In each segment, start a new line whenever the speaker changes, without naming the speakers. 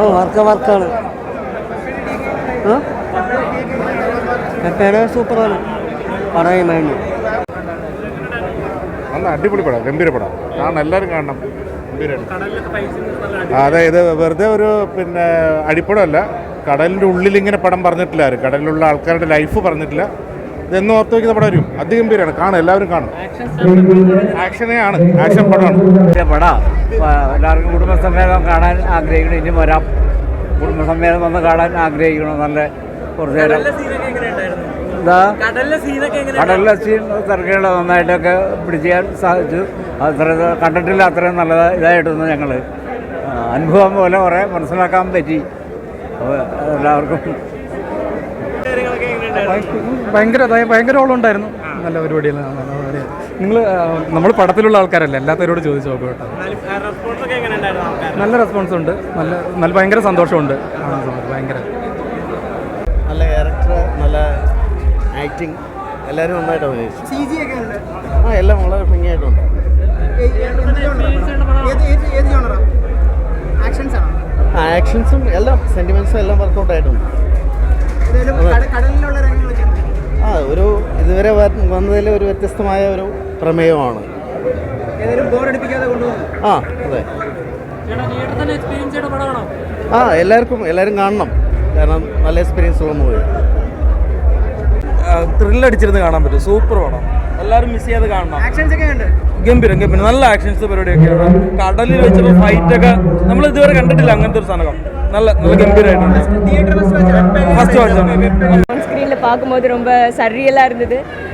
ഓ work വർക്കാണ്. പേര് സൂപ്പറാണ്. പറയും വേണ്ടി
നല്ല അടിപൊളി പടം ഗംഭീര പടം. കാരണം എല്ലാവരും കാണണം. അതെ ഇത് വെറുതെ ഒരു പിന്നെ അടിപ്പടമല്ല കടലിന്റെ ഉള്ളിൽ ഇങ്ങനെ പടം പറഞ്ഞിട്ടില്ല ആര്. കടലിലുള്ള ആൾക്കാരുടെ ലൈഫ് പറഞ്ഞിട്ടില്ല. ഇതെന്നും ഓർത്ത് വയ്ക്കുന്ന പടം വരും. അതിഗംഭീരമാണ് കാണും. എല്ലാവരും കാണും. ആക്ഷനേ ആണ്. ആക്ഷൻ പടമാണ്.
പടാ. എല്ലാവർക്കും കുടുംബസമേതം കാണാൻ ആഗ്രഹിക്കണം ഇനി വരാം. കുടുംബസമേതം വന്ന് കാണാൻ ആഗ്രഹിക്കണം നല്ല കുറച്ച് നേരം. എന്താ? കടലിലെ സീൻ തിരക്കുകൾ നന്നായിട്ടൊക്കെ പിടിച്ചാൻ സാധിച്ചു. അത്ര കണ്ടിട്ടില്ല. അത്രയും നല്ല ഇതായിട്ടൊന്നും ഞങ്ങൾ അനുഭവം പോലെ കുറേ മനസ്സിലാക്കാൻ പറ്റി. അപ്പോൾ എല്ലാവർക്കും
ഭയങ്കര അതായത് ഭയങ്കര ഓളുണ്ടായിരുന്നു നല്ല പരിപാടി നല്ല പരിപാടിയാണ് നിങ്ങൾ നമ്മൾ പടത്തിലുള്ള ആൾക്കാരല്ലേ എല്ലാത്തവരോട് ചോദിച്ചു നോക്കും കേട്ടോ. നല്ല റെസ്പോൺസ് ഉണ്ട്. നല്ല നല്ല ഭയങ്കര സന്തോഷമുണ്ട്. ഭയങ്കര.
നല്ല ക്യാരക്ടർ നല്ല ആക്ടിങ് എല്ലാവരും നന്നായിട്ട് അഭിനയിച്ചു. ആ എല്ലാം വളരെ ഭംഗിയായിട്ടുണ്ട് ആ ആക്ഷൻസും എല്ലാം സെന്റിമെന്റ്സും എല്ലാം വർക്കൗട്ട് ആയിട്ടുണ്ട് ആ ഒരു ഇതുവരെ വന്നതിൽ ഒരു വ്യത്യസ്തമായ ഒരു പ്രമേയമാണ് ആ അതെ ആ എല്ലാവർക്കും എല്ലാവരും കാണണം കാരണം നല്ല എക്സ്പീരിയൻസ് ഉള്ള മൂവി
ത്രില്ലടിച്ചിരുന്ന് കാണാൻ പറ്റും സൂപ്പർ പടം എല്ലാവരും മിസ് ചെയ്യാതെ കാണണം ഗംഭീരം ഗംഭീരം നല്ല ആക്ഷൻസ് പരിപാടിയൊക്കെയാണ് കടലിൽ വെച്ചുള്ള ഫൈറ്റ് ഒക്കെ നമ്മൾ ഇതുവരെ കണ്ടിട്ടില്ല അങ്ങനത്തെ ഒരു സാധനം നല്ല നല്ല ഗംഭീരമായിട്ടുണ്ട് ഫസ്റ്റ് വാച്ച്
ஸ்க்ரீனில் பார்க்கும்போது ரொம்ப சரியலாக இருந்தது ஆஹ்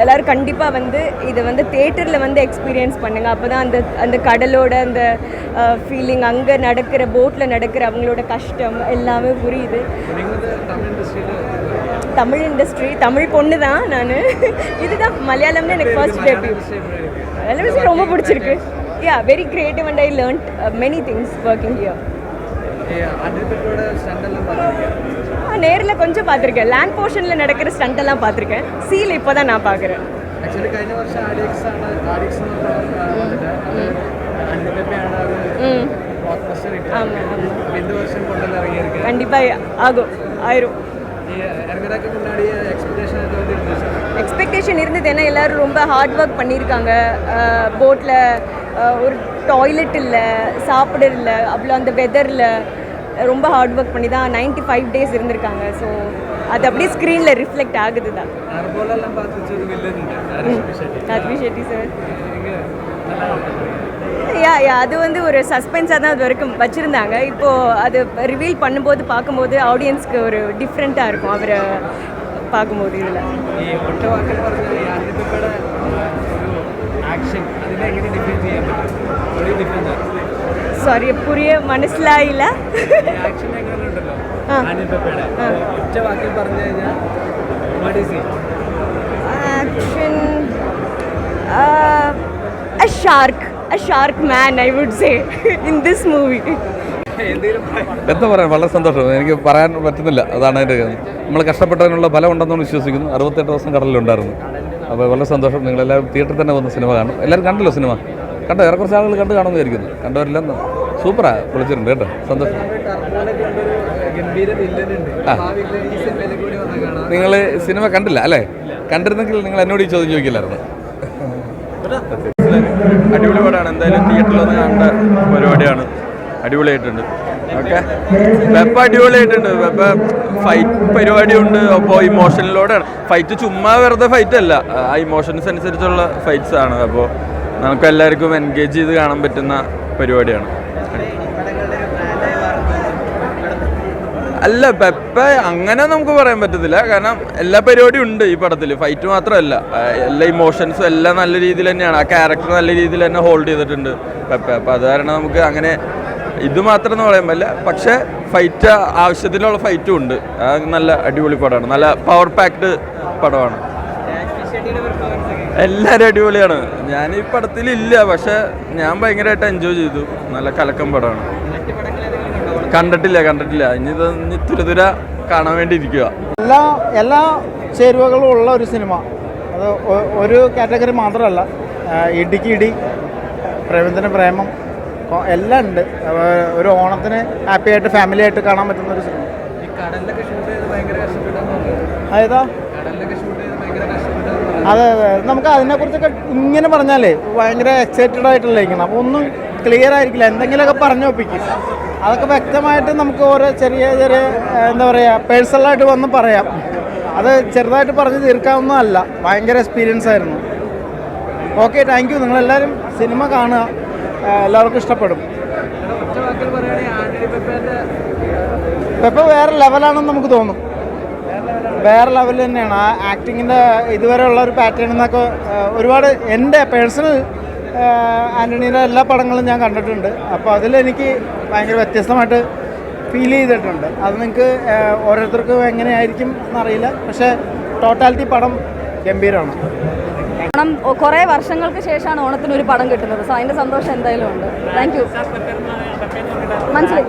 எல்லோரும் கண்டிப்பாக வந்து இதை வந்து தேட்டரில் வந்து எக்ஸ்பீரியன்ஸ் பண்ணுங்கள் அப்போ தான் அந்த அந்த கடலோட அந்த ஃபீலிங் அங்கே நடக்கிற போட்டில் நடக்கிற அவங்களோட கஷ்டம் எல்லாமே புரியுது. தமிழ் இண்டஸ்ட்ரி தமிழ் பொண்ணு தான் நான். இதுதான் மலையாளம்னு எனக்கு ஃபர்ஸ்ட் டெபியூ மலையாளம் ரொம்ப பிடிச்சிருக்கு. Yeah very creative and I learned many things working here நேரில் கொஞ்சம் பார்த்துருக்கேன். லேண்ட் போர்ஷனில் நடக்கிற ஸ்டண்ட் எல்லாம் பார்த்துருக்கேன். சீல இப்போ தான் நான் பார்க்குறேன். ம் ஆமாம் ஆமாம் கண்டிப்பாக ஆகும் ஆயிரும் எக்ஸ்பெக்டேஷன் இருந்தது ஏன்னா எல்லாரும் ரொம்ப ஹார்ட் ஒர்க் பண்ணியிருக்காங்க. போட்டில் ஒரு டாய்லெட் இல்லை சாப்பிட இல்லை அவ்வளோ அந்த வெதரில் ரொம்ப ஹார்ட் ஒர்க் பண்ணி தான் நைன்டி ஃபைவ் டேஸ் இருந்திருக்காங்க. ஸோ அது அப்படியே ஸ்க்ரீனில் ரிஃப்ளெக்ட் ஆகுது தான் ரத்வி ஷெட்டி சார் யா யா அது வந்து ஒரு சஸ்பென்ஸாக தான் அது வரைக்கும் வச்சுருந்தாங்க. இப்போது அது ரிவீல் பண்ணும்போது பார்க்கும்போது ஆடியன்ஸ்க்கு ஒரு டிஃப்ரெண்ட்டாக இருக்கும் அவரை பார்க்கும்போது இதில். സോറി പുറിയ മനസ്സിലായില്ല.
എന്താ പറയാൻ വളരെ സന്തോഷം. എനിക്ക് പറയാൻ പറ്റുന്നില്ല. അതാണ് എന്റെ നമ്മൾ കഷ്ടപ്പെട്ടതിനുള്ള ഫലം ഉണ്ടെന്ന് വിശ്വസിക്കുന്നു. അറുപത്തെട്ട് ദിവസം കടലിലുണ്ടായിരുന്നു. അപ്പോൾ വളരെ സന്തോഷം. നിങ്ങളെല്ലാവരും തിയേറ്ററിൽ തന്നെ വന്ന സിനിമ കാണും. എല്ലാവരും കണ്ടല്ലോ സിനിമ? കണ്ടോ? ഏറെ കുറച്ച് ആളുകൾ കണ്ടു കാണുമെന്ന് വിചാരിക്കുന്നു. കണ്ടവരെല്ലാം സൂപ്പറാ വിളിച്ചിട്ടുണ്ട് കേട്ടോ. സന്തോഷം. ആ. നിങ്ങൾ സിനിമ കണ്ടില്ല അല്ലേ? കണ്ടിരുന്നെങ്കിൽ നിങ്ങൾ എന്നോട് ഈ ചോദ്യം ചോദിക്കില്ലായിരുന്നു.
അടിപൊളി പടമാണ് എന്തായാലും തിയേറ്ററിൽ വന്ന് കണ്ട പരിപാടിയാണ്. അടിപൊളിയായിട്ടുണ്ട്. ഓക്കെ. വെപ്പ അടിപൊളിയായിട്ടുണ്ട്. വെപ്പ ഫൈറ്റ് പരിപാടിയുണ്ട്. അപ്പോൾ ഇമോഷനിലൂടെയാണ് ഫൈറ്റ് ചുമ്മാ വെറുതെ ഫൈറ്റ് അല്ല. ആ ഇമോഷൻസ് അനുസരിച്ചുള്ള ഫൈറ്റ്സ് ആണ്. അപ്പോൾ നമുക്ക് എല്ലാവർക്കും എൻഗേജ് ചെയ്ത് കാണാൻ പറ്റുന്ന പരിപാടിയാണ്. അല്ല പെപ്പ അങ്ങനെ നമുക്ക് പറയാൻ പറ്റത്തില്ല. കാരണം എല്ലാ പരിപാടിയും ഉണ്ട് ഈ പടത്തിൽ. ഫൈറ്റ് മാത്രമല്ല. എല്ലാ ഇമോഷൻസും എല്ലാം നല്ല രീതിയിൽ തന്നെയാണ്. ആ ക്യാരക്ടർ നല്ല രീതിയിൽ തന്നെ ഹോൾഡ് ചെയ്തിട്ടുണ്ട് പെപ്പ. അപ്പം അത് കാരണം നമുക്ക് അങ്ങനെ ഇത് മാത്രം എന്ന് പറയാൻ പറ്റില്ല. പക്ഷേ ഫൈറ്റ് ആവശ്യത്തിനുള്ള ഫൈറ്റും ഉണ്ട്. നല്ല അടിപൊളി പടമാണ്. നല്ല പവർ പാക്ഡ് പടമാണ്. എല്ലാവരും അടിപൊളിയാണ്. ഞാൻ ഈ പടത്തിൽ ഇല്ല പക്ഷെ ഞാൻ ഭയങ്കരമായിട്ട് എൻജോയ് ചെയ്തു. നല്ല കലക്കം പടമാണ്. കണ്ടിട്ടില്ല കണ്ടിട്ടില്ല. ഇനി ഇത് ഇനി തുരതുര കാണാൻ വേണ്ടി ഇരിക്കുക
എല്ലാ എല്ലാ ചേരുവകളും ഉള്ള ഒരു സിനിമ. അത് ഒരു കാറ്റഗറി മാത്രമല്ല. ഇടിക്ക് ഇടി പ്രേമത്തിന് പ്രേമം എല്ലാം ഉണ്ട്. ഒരു ഓണത്തിന് ഹാപ്പി ആയിട്ട് ഫാമിലി ആയിട്ട് കാണാൻ പറ്റുന്ന ഒരു സിനിമ. ഏതാ? അതെ അതെ. നമുക്ക് അതിനെക്കുറിച്ചൊക്കെ ഇങ്ങനെ പറഞ്ഞാലേ ഭയങ്കര എക്സൈറ്റഡ് ആയിട്ടുള്ള ഇരിക്കണം അപ്പോൾ ഒന്നും ക്ലിയർ ആയിരിക്കില്ല. എന്തെങ്കിലുമൊക്കെ പറഞ്ഞു ഒപ്പിക്കും. അതൊക്കെ വ്യക്തമായിട്ട് നമുക്ക് ഓരോ ചെറിയ ചെറിയ എന്താ പറയുക പേഴ്സണലായിട്ട് വന്ന് പറയാം. അത് ചെറുതായിട്ട് പറഞ്ഞ് തീർക്കാവുന്നതല്ല. ഭയങ്കര എക്സ്പീരിയൻസ് ആയിരുന്നു. ഓക്കെ താങ്ക് യു നിങ്ങളെല്ലാവരും സിനിമ കാണുക. എല്ലാവർക്കും ഇഷ്ടപ്പെടും. പെപ്പ വേറെ ലെവലാണെന്ന് നമുക്ക് തോന്നും. വേറെ ലെവൽ തന്നെയാണ്. ആ ആക്ടിങ്ങിന്റെ ഇതുവരെയുള്ള ഒരു പാറ്റേൺ എന്നൊക്കെ ഒരുപാട് എന്റെ പേഴ്സണൽ ആന്റണിയുടെ എല്ലാ പടങ്ങളും ഞാൻ കണ്ടിട്ടുണ്ട്. അപ്പോൾ അതിലെനിക്ക് ഭയങ്കര വ്യത്യസ്തമായിട്ട് ഫീൽ ചെയ്തിട്ടുണ്ട്. അത് നിങ്ങൾക്ക് ഓരോരുത്തർക്കും എങ്ങനെയായിരിക്കും എന്നറിയില്ല. പക്ഷേ ടോട്ടാലിറ്റി പടം ഗംഭീരമാണ്
ഓണം കുറേ വർഷങ്ങൾക്ക് ശേഷമാണ് ഓണത്തിന് ഒരു പടം കിട്ടുന്നത്. സോ അതിന്റെ സന്തോഷം എന്തായാലും ഉണ്ട്. താങ്ക് യു മനസ്സിലായി.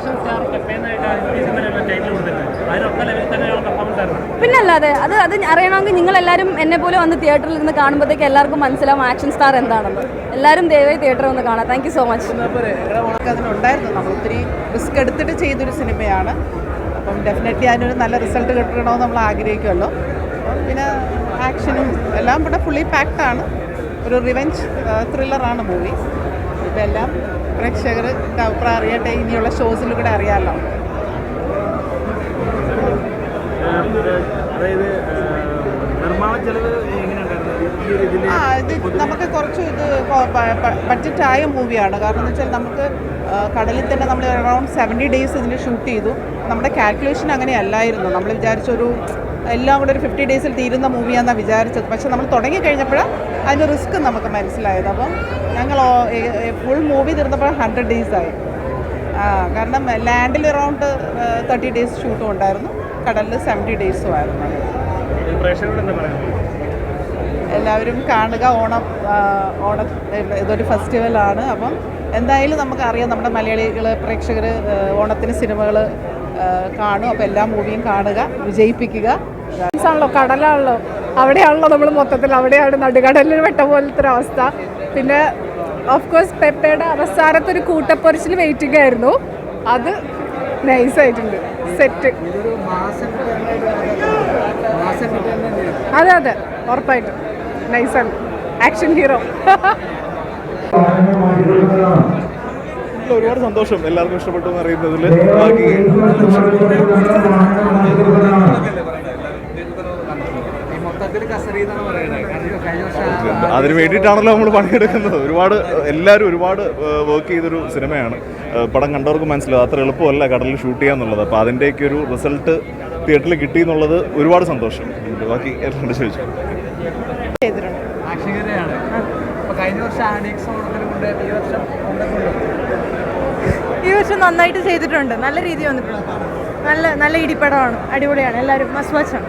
പിന്നല്ലാതെ അത് അത് അറിയണമെങ്കിൽ നിങ്ങൾ എല്ലാവരും എന്നെ പോലെ വന്ന് തിയേറ്ററിൽ നിന്ന് കാണുമ്പോഴത്തേക്ക് എല്ലാവർക്കും മനസ്സിലാവും ആക്ഷൻ സ്റ്റാർ എന്താണെന്ന്. എല്ലാവരും ദയവായി തിയേറ്ററിൽ വന്ന് കാണാം.
Thank you so much risk എടുത്തിട്ട് ചെയ്തൊരു സിനിമയാണ്. അപ്പം ഡെഫിനറ്റ്ലി അതിനൊരു നല്ല റിസൾട്ട് കിട്ടണമെന്ന് നമ്മൾ ആഗ്രഹിക്കുമല്ലോ പിന്നെ ആക്ഷനും എല്ലാം ഇവിടെ ഫുള്ളി ആണ്. ഒരു റിവെഞ്ച് ത്രില്ലറാണ് മൂവി ഇതെല്ലാം പ്രേക്ഷകർ അഭിപ്രായം അറിയട്ടെ. ഇനിയുള്ള ഷോസിലൂടെ അറിയാമല്ലോ
അതായത് നിർമ്മാണ ചെലവ്
ആ ഇത് നമുക്ക് കുറച്ച് ഇത് ബഡ്ജറ്റായ മൂവിയാണ്. കാരണം എന്ന് വെച്ചാൽ നമുക്ക് കടലിൽ തന്നെ നമ്മൾ അറൗണ്ട് സെവന്റി ഡേയ്സ് ഇതിന് ഷൂട്ട് ചെയ്തു. നമ്മുടെ കാൽക്കുലേഷൻ അങ്ങനെ അല്ലായിരുന്നു നമ്മൾ വിചാരിച്ചൊരു എല്ലാം കൂടെ ഒരു ഫിഫ്റ്റി ഡേയ്സിൽ തീരുന്ന മൂവിയാണെന്നാണ് വിചാരിച്ചത്. പക്ഷെ നമ്മൾ തുടങ്ങി കഴിഞ്ഞപ്പോൾ അതിന്റെ റിസ്ക് നമുക്ക് മനസ്സിലായത്. അപ്പം ഞങ്ങൾ ഫുൾ മൂവി തീർന്നപ്പോൾ ഹൺഡ്രഡ് ഡേയ്സ് ആയി. ആ കാരണം ലാൻഡിൽ അറൗണ്ട് തേർട്ടി ഡേയ്സ് ഷൂട്ടും ഉണ്ടായിരുന്നു. കടലിൽ സെവന്റി ഡേയ്സും ആയിരുന്നു എല്ലാവരും കാണുക ഓണം ഓണ ഓണം ഇതൊരു ഫെസ്റ്റിവലാണ് അപ്പം എന്തായാലും നമുക്കറിയാം നമ്മുടെ മലയാളികൾ പ്രേക്ഷകർ ഓണത്തിന് സിനിമകൾ കാണും. അപ്പോൾ എല്ലാ മൂവിയും കാണുക വിജയിപ്പിക്കുക.
ആണല്ലോ കടലാണല്ലോ. അവിടെയാണല്ലോ നമ്മൾ മൊത്തത്തിൽ. അവിടെയാണ് നടുകടലിൽ വെട്ട പോലത്തെ ഒരു അവസ്ഥ. പിന്നെ ഓഫ് കോഴ്സ് പെപ്പയുടെ അവസാനത്തെ ഒരു കൂട്ടപ്പൊരിച്ചിൽ വെയിറ്റിംഗ് ആയിരുന്നു. അത് നൈസായിട്ടുണ്ട്. സെറ്റ്. അതെ അതെ. ഉറപ്പായിട്ടും. നൈസാണ്. ആക്ഷൻ ഹീറോ
ഒരുപാട് സന്തോഷം. എല്ലാവർക്കും ഇഷ്ടപ്പെട്ടു എന്ന് അറിയുന്നതിൽ ബാക്കി അതിന് വേണ്ടിയിട്ടാണല്ലോ നമ്മൾ പണിയെടുക്കുന്നത്. ഒരുപാട് എല്ലാവരും ഒരുപാട് വർക്ക് ചെയ്തൊരു സിനിമയാണ്. പടം കണ്ടവർക്ക് മനസ്സിലാവും. അത്ര എളുപ്പമല്ല കടലിൽ ഷൂട്ട് ചെയ്യാന്നുള്ളത്. അപ്പോൾ അതിന്റെയൊക്കെ ഒരു റിസൾട്ട് തിയേറ്ററിൽ കിട്ടി എന്നുള്ളത് ഒരുപാട് സന്തോഷം. ബാക്കി എല്ലാം ചോദിച്ചു?
ചെയ്തിട്ടുണ്ട്
കഴിഞ്ഞ വർഷം ആഡിക്സ് ഓണത്തിന് കൊണ്ട് ഈ വർഷം
ഈ വർഷം നന്നായിട്ട് ചെയ്തിട്ടുണ്ട്. നല്ല രീതി വന്നിട്ടുണ്ട്. നല്ല നല്ല ഇടിപ്പടമാണ്. അടിപൊളിയാണ്. എല്ലാവരും മസ്റ്റ് വാച്ചാണ്